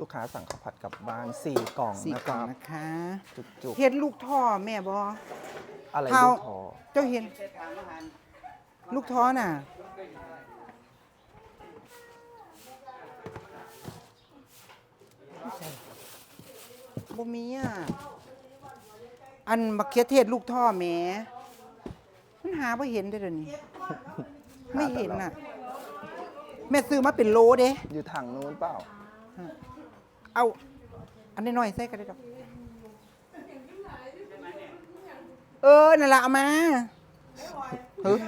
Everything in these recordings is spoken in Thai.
ลูกค้าสั่งข้าวผัดกลับบ้านสี่กล่องสี่นะกคล่องรับ นะคะ จุกเห็นลูกท่อแม่บอ ๆอะไรเท่าลูกคอเจ้าเห็น ลูกท่อน่ะ บ่มีอะ อันมะเขือเทศลูกท่อแหมมันหาบ่เห็นได้อเดี๋ยวนี้ ไม่เห็นน่ะ แม่ซื้อมาเป็นโลเด้ อยู่ทางนู้นเปล่า เอา อันน้อยๆใส่ก็ได้ดอก เออนั่นละเอามาเฮ้ย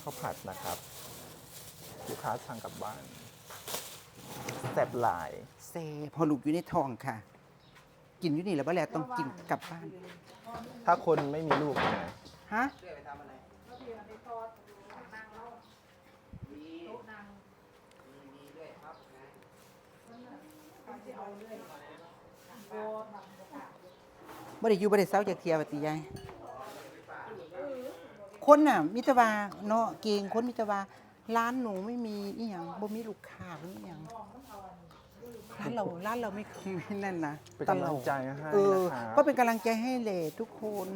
ข้าวผัดนะครับ ลูกค้าสั่งกลับบ้านแซ่บหลายเซพอลูกอยู่ในท้องค่ะ กินอยู่นี่แล้วบ่แล้วต้องกินกลับบ้าน ถ้าคนไม่มีลูก เป็นไงฮะบ่ได้อยู่บ่ได้เศร้าจากเทียบัติยายคนน่ะมิตรวาเนาะเก่งคนมิตรวาร้านหนูไม่มีอีหยังบ่มีลูกค้าบ่มีหยังร้านเราร้านเราไม่ไม่นั่นนะเป็นกำลังใจให้เออ นะครับ ก็เป็นกำลังใจให้แหละทุกคน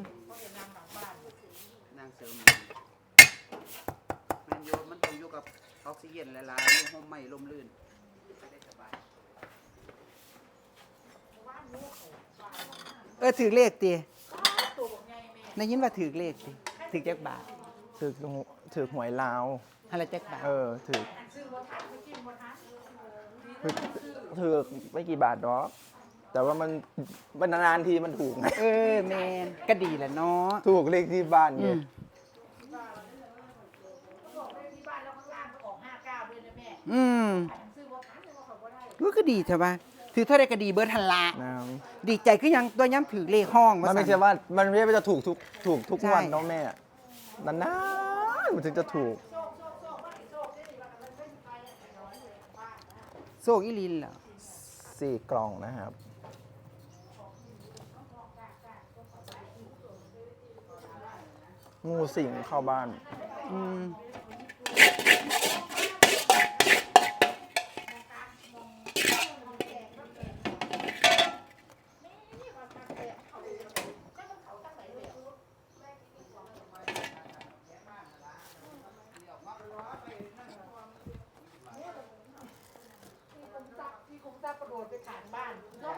นางเสริมแมนโยมันต้องอยู่กับออกซิเจนหลายๆอยู่ห้องไม่ลมลื่นจะได้สบายเออถือเลขติได้ยินว่าถือเลขติถือจักบาทถือถือหวยลาวอะไรจักบาทเออถือถือถือไม่กี่บาทหรอกแต่ว่ามันมันนานๆทีมันถูกไงเออแมนก็ดีแหละเนาะถูกเลขที่บ้านอืไง อืมก็ก็ดีเถอะว่าถือเท่าไรก็ดีเบิร์ดทันละนะดีใจก็ยังตัวย้ำถือเลขห้องมันไม่สั่ใช่ว่ามันไม่ใช่ว่าจะถูกทุกถูกทุกใช่วันเน้องแม่นานๆมันถึงจะถูกโซกอีลินเหรอสี่กล่องนะครับงูสิงเข้าบ้าน อืม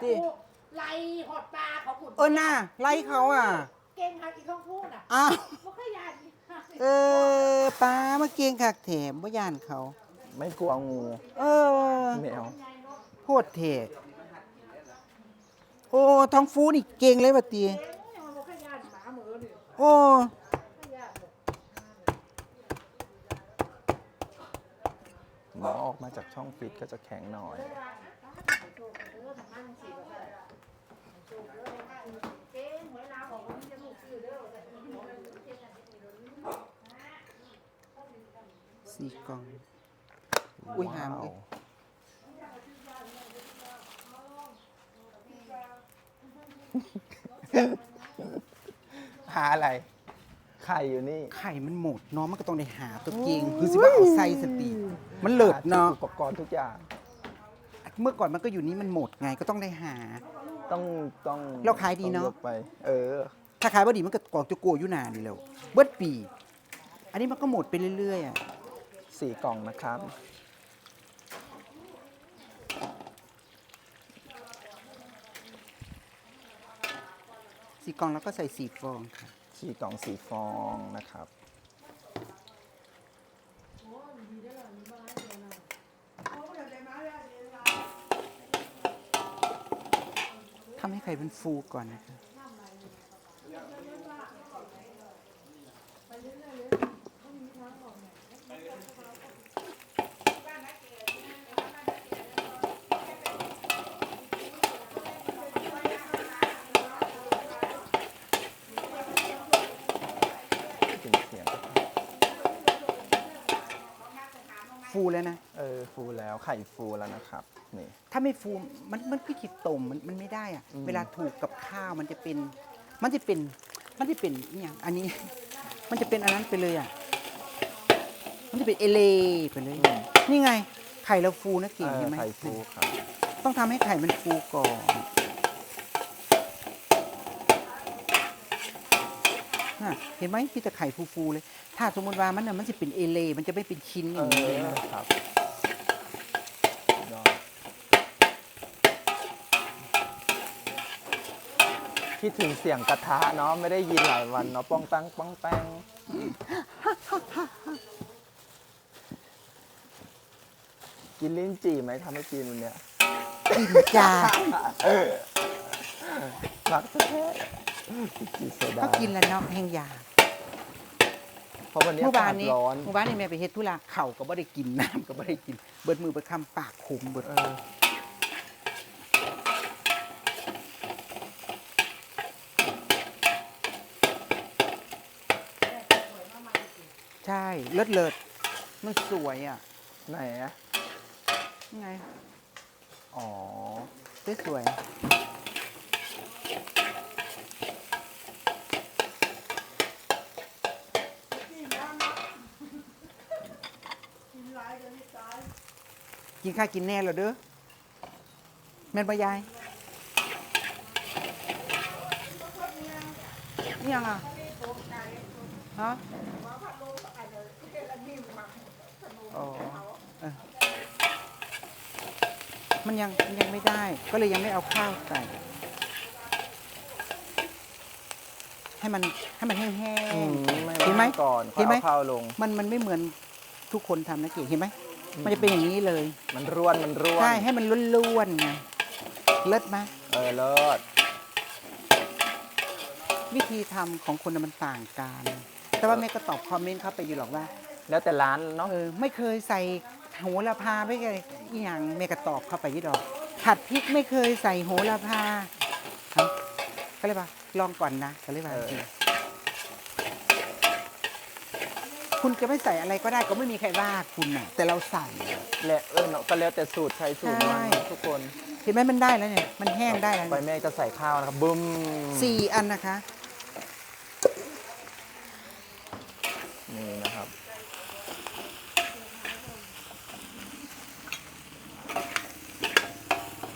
ดิไล่หอดปลาเขาขุดเออน่าไล่เขาอะ เก่งค่ะอีกข้องพูดอะอ้าวบ่ค่อยยานเออป้ามาเกียงคักแถมบ่ย่านเขา ไม่กลัวงูเออแมวโพดเทโอ้ท้องฟูนี่เก่งเลยบัดตีบ่ค่อยยานหมาเหมือนี่โอ้บ่ค่อยยานหมอออกมาจากช่องฟิตก็จะแข็งหน่อย เก่งหวยลาวบอกว่ามันจะลูกซื้อเด้อแต่ สี่กล่อง อุ้ยหามเลยหาอะไร ไข่อยู่นี่ไข่มันหมดเนาะมันก็ต้องได้หาตัวเก่งคือสิว่าเอาใส่สติ มันเลิศเนาะหอุปกรณ์ทุกอย่าง เมื่อก่อนมันก็อยู่นี่มันหมดไงก็ต้องได้หา ต้องต้องเราขายดีเนอะต้องยกไป เออ ถ้าขายบ่ดีมันก็กอกจะโกอยู่นานนี่แล้วเบิดปี อันนี้มันก็หมดไปเรื่อยๆอะ สี่กล่องนะครับ สี่กล่องแล้วก็ใส่สี่ฟองค่ะสี่กล่องสี่ฟองนะครับ ทำให้ไข่มันฟูก่อนนะคะ ฟูแล้วนะ เออฟูแล้วไข่ฟูแล้วนะครับนี่ ถ้าไม่ฟูมันมันคือขีดตมมันมันไม่ได้อะอืม เวลาถูกกับข้าวมันจะเป็น มันจะเป็น มันจะเป็นอหย่างอันนี้ มันจะเป็นอันนั้นไปเลยอะ มันจะเป็นเอเลไปเลย นี่ไง ไข่เราฟูนะเอเก่งอเห็นไหมไข่ฟูครับต้องทำให้ไข่มันฟูก่อน น่ะเห็นไหมพี่แต่ไข่ฟูๆเลย ถ้าสมมติว่ามันน่ะมันจะเป็นเอเลมันจะไม่เป็นชิ้นอเอย่างนี้เลยอนะ ครับยอดคิดถึงเสียงกระทะเนาะไม่ได้ยินหลายวันเนาะป้องตังป้องแป้งกินลิ้นจี่ไหมทำให้กินวันเนี้ย กินจ้ารักแท้กิ นโซดาก็กินแล้วเนาะแห้งยาเพราะวันนี้เมื่อวานอากาศนี้ร้อนเมื่อวานนี้แม่ไปเฮ็ดธุระเข่าก็บ่ได้กินน้ำก็บ่ได้กิน เบิดมือเบิดคำปากขมเบิดเออใช่เลิศเลิศมันสวยอะ ไหนอะนี่ไง อ๋อสวยสวย กินข้าวกินแน่เหรอเด้อแม่นบ่ยายนี่ยังอะฮะอ๋อเออมันยังมันยังไม่ได้ ก็เลยยังไม่เอาข้าวใส่ให้มันให้มันแห้งอืมๆไม่เห็นไหมไม่ก่อนค่อยเห็นไหม เอาข้าวลง มันมันไม่เหมือนทุกคนทำนะเก๋เห็นไหม มันจะเป็นอย่างนี้เลยมันร่วนมันร่วนใช่ให้มันล้วนๆไงเลิศไหมเออเลิศวิธีทำของคนน่ะมันต่างกัน แต่ว่าแม่ก็ตอบคอมเมนต์เข้าไปอยู่หรอกว่า แล้วแต่ร้านเนาะเออไม่เคยใส่โหระพาไม่เคยอหย่างแม่ก็ตอบเข้าไปยี่ดอก ผัดพริกไม่เคยใส่โหระพาเอ้าก็เลยว่าลองก่อนนะก็เลยว่าจริง คุณจะไม่ใส่อะไรก็ได้ก็ไม่มีใครว่าคุณน่ะ แต่เราใส่ และเออเนาะก็แล้วแต่สูตรใครสูตรมันใช่ ทุกคนเห็นไหมมันได้แล้วเนี่ย มันแห้งได้แล้วไปเนี่ยแม่จะใส่ข้าวนะครับบึ้มสี่อันนะคะ นี่นะครับ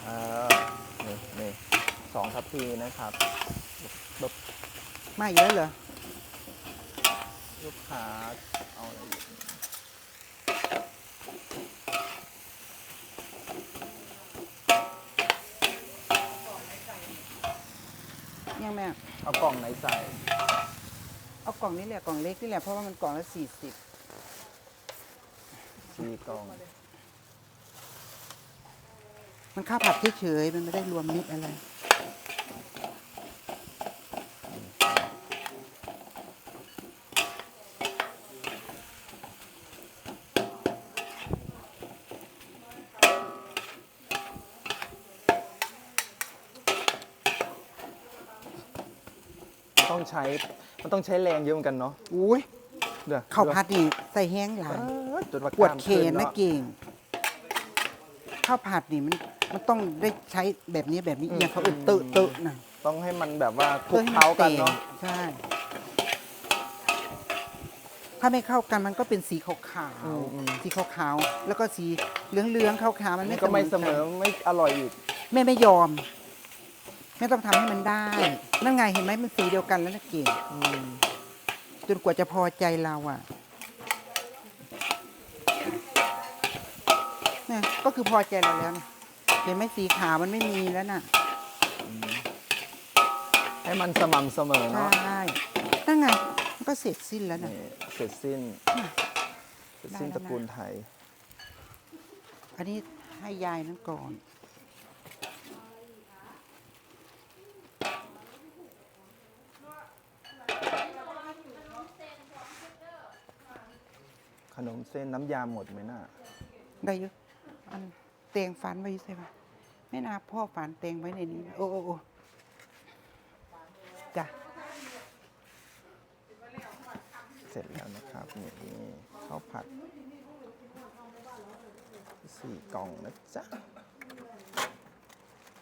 เออนี่นี่สองทัพพีนะครับแบบมาอีกแล้วเหรอ ลูกค้าเอาอะไรอีกยังแม่เอากล่องไหนใส่ เอากล่องนี้แหละกล่องเล็กนี่แหละเพราะว่ามันกล่องละสี่สิบสี่กล่อง มันข้าวผัดเฉยๆมันไม่ได้รวมมิตรอะไร ต้องใช้ มันต้องใช้แรงเยอะเหมือนกันเนาะอุ้ยเดี๋ยวข้าวผัดนี่ใส่แห้งหลาเอยอจนว่าปวดกล้ามเขขึ้นนะเนาะเก่งข้าวผัดนี่มันมันต้องได้ใช้แบบนี้แบบนี้อืมอย่างเขาอื่นเตอะเตอะนะต้องให้มันแบบว่าคลุพื่กอให้เคล้ากันแตเนาะใช่ถ้าไม่เข้ากันมันก็เป็นสีขาวอืมอืมๆสีขาวๆแล้วก็สีเหลืองๆขาวๆมันนี่ไม่ก็ไม่เสมกันอไม่อร่อยอีกแม่ไม่ยอม แม่ต้องทำให้มันได้ นั่นไงเห็นไหมมันสีเดียวกันแล้วนะเก่งอืมจนกว่าจะพอใจเราอะเนี่ยก็คือพอใจเราแล้วนะเห็นไหมสีขาวมันไม่มีแล้วน่ะ ให้มันสม่ำเสมอใชเนาะ่นั่นไงมันก็เสร็จสิ้นแล้วนะนี่เสร็จสิ้น เสร็จสิ้นได้แล้วตนะระกูลไทย อันนี้ให้ยายนั้นก่อน เส้นน้ำยาหมดไหมน่ะ ได้อยุอันเตียงฝันไว้อยู่ใช่ปะแม่นาพ่อฝันเตียงไว้ในนี้นะโอ้โอ้โอ้จ้ะเสร็จแล้วนะครับนี่ข้าวผัดสี่กล่องนะจ๊ะ